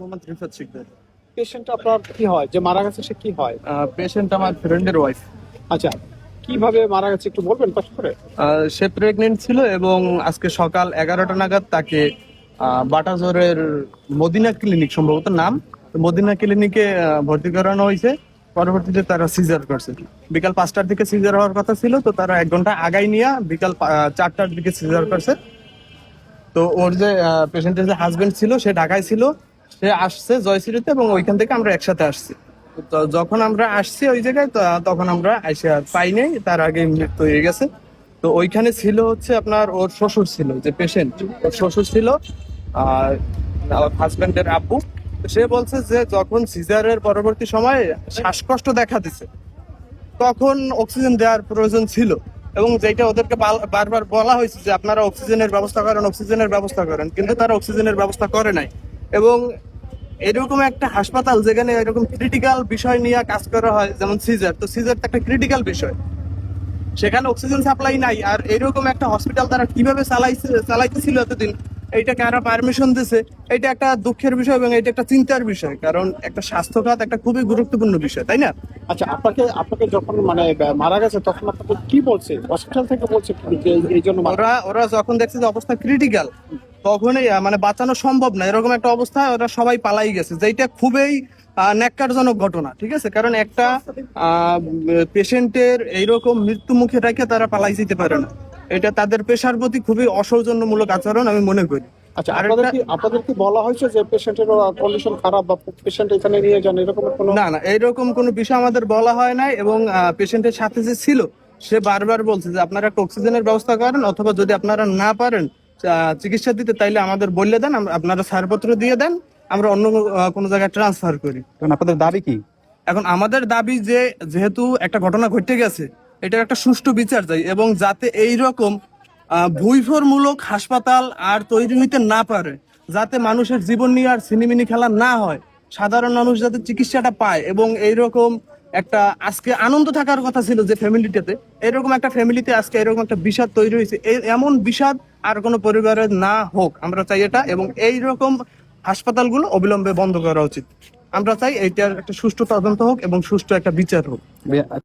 Mohammad Rifat Sikdar patient আপনার কি হয়? যে মারা গেছে সে কি হয়? পেশেন্ট আমার ফ্রেন্ডের ওয়াইফ আচ্ছা কীভাবে মারা গেছে একটু বলবেন কষ্ট করে? সে প্রেগনেন্ট ছিল এবং আজকে সকাল এগারোটা নাগাদ তাকে বাটাজোরের মদিনা ক্লিনিক সম্ভবত নাম মদিনা ক্লিনিকে ভর্তি করানো হয়েছে। পরবর্তীতে তারা সিজার করছে। বিকাল পাঁচটার দিকে সিজার হওয়ার কথা ছিল তো তারা এক ঘণ্টা আগাই নিয়ে বিকাল চারটার দিকে সিজার করছে। তো ওর যে পেশেন্টের যে হাজবেন্ড ছিল সে ঢাকায় ছিল। সে আসছে জয়শ্রীতে এবং ওইখান থেকে আমরা একসাথে আসছি। তো যখন আমরা আসছি ওই জায়গায় তখন আমরা আর পাই নাই, তার আগে মৃত্যু হয়ে গেছে। তো ওইখানে ছিল হচ্ছে আপনার ওর শ্বশুর ছিল, যে পেশেন্ট ওর শ্বশুর ছিল, আর হাজবেন্ডের আব্বু। সে বলছে যে যখন সিজারের পরবর্তী সময়ে শ্বাসকষ্ট দেখা দিছে, তখন অক্সিজেন দেওয়ার প্রয়োজন ছিল। এবং যেটা ওদেরকে বারবার বলা হয়েছে যে আপনারা অক্সিজেনের ব্যবস্থা করেন অক্সিজেনের ব্যবস্থা করেন, কিন্তু তারা অক্সিজেনের ব্যবস্থা করে নাই। এবং এরকম একটা হাসপাতাল যেখানে এরকম ক্রিটিক্যাল বিষয় নিয়ে কাজ করা হয় যেমন সিজার তো সিজার তো একটা ক্রিটিক্যাল বিষয়। সেখানে অক্সিজেন সাপ্লাই নাই আর এরকম একটা হসপিটাল তারা কীভাবে চালাইছে চালাইতেছিল এতদিন এইটা কারা পারমিশন দিছে? এটা একটা দুঃখের বিষয় এবং এটা একটা চিন্তার বিষয় কারণ একটা স্বাস্থ্য খাত একটা খুবই গুরুত্বপূর্ণ বিষয় তাই না? আচ্ছা আপনাকে আপনাকে যখন মানে মারা গেছে তখন আপনাকে কি বলছে? হসপিটাল থেকে বলছে এই- জন্য ওরা ওরা যখন দেখছে যে অবস্থা ক্রিটিক্যাল তখনই মানে বাঁচানো সম্ভব না। এরকম একটা অবস্থা ওরা সবাই পালাই গেছে। যেটা খুবই ন্যাক্কারজনক ঘটনা ঠিক আছে? কারণ একটা পেশেন্টের এইরকম মৃত্যু মুখে রেখে তারা পালাই যেতে পারে না। এটা তাদের পেশার প্রতি খুবই অসৌজন্যমূলক আচরণ আমি মনে করি। আচ্ছা আপনাদের কি আপনাদের কি বলা হয়েছে যে পেশেন্টের কন্ডিশন খারাপ বা পেশেন্ট এখানে নিয়ে যান? এরকম কোনো না না কোনো বিষয় আমাদের বলা হয় নাই এবং পেশেন্টের সাথে যে ছিল সে বারবার বলছে যে আপনারা একটা অক্সিজেনের ব্যবস্থা করেন অথবা যদি আপনারা না পারেন চিকিৎসা দিতে তাইলে আমাদের বললে দেন আপনারা ছাড়পত্র দিয়ে দেন আমরা অন্য কোনো জায়গায় ট্রান্সফার করি। এখন আপনাদের দাবি কি? এখন আমাদের দাবি যে যেহেতু একটা ঘটনা ঘটে গেছে এটার একটা সুষ্ঠু বিচার চাই এবং যাতে এই রকম ভুইফরমূলক হাসপাতাল আর তৈরি হইতে না পারে যাতে মানুষের জীবন নিয়ে আর সিনেমিনি খেলা না হয় সাধারণ মানুষ যাতে চিকিৎসাটা পায় এবং এইরকম একটা আজকে আনন্দ থাকার কথা ছিল যে ফ্যামিলিটাতে এরকম একটা ফ্যামিলিতে আজকে এরকম একটা বিষাদ তৈরি হয়েছে। এমন বিষাদ আর কোনো পরিবারের না হোক, আমরা চাই এটা এবং এই রকম হাসপাতালগুলো অবিলম্বে বন্ধ করা উচিত। আমরা চাই এটার একটা সুষ্ঠু তদন্ত হোক এবং সুষ্ঠু একটা বিচার হোক।